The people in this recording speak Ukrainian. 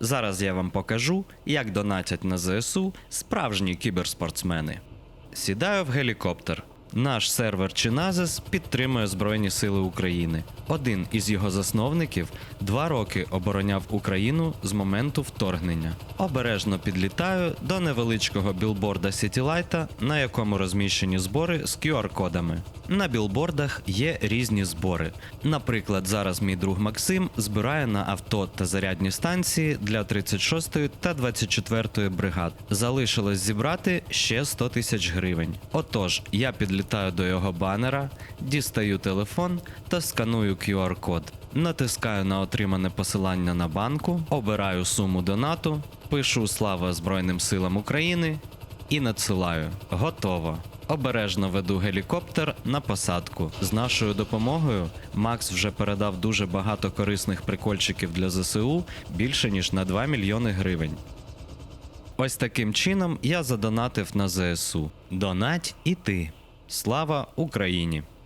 Зараз я вам покажу, як донатять на ЗСУ справжні кіберспортсмени. Сідаю в гелікоптер. Наш сервер Чиназис підтримує Збройні Сили України. Один із його засновників два роки обороняв Україну з моменту вторгнення. Обережно підлітаю до невеличкого білборда Сітілайта, на якому розміщені збори з QR-кодами. На білбордах є різні збори. Наприклад, зараз мій друг Максим збирає на авто та зарядні станції для 36-ї та 24-ї бригад. Залишилось зібрати ще 100 тисяч гривень. Отож, я підлітаю до його банера, дістаю телефон та сканую QR-код. Натискаю на отримане посилання на банку, обираю суму донату, пишу Слава Збройним силам України і надсилаю. Готово. Обережно веду гелікоптер на посадку. З нашою допомогою Макс вже передав дуже багато корисних прикольчиків для ЗСУ більше ніж на 2 мільйони гривень. Ось таким чином я задонатив на ЗСУ. Донать і ти. Слава Україні!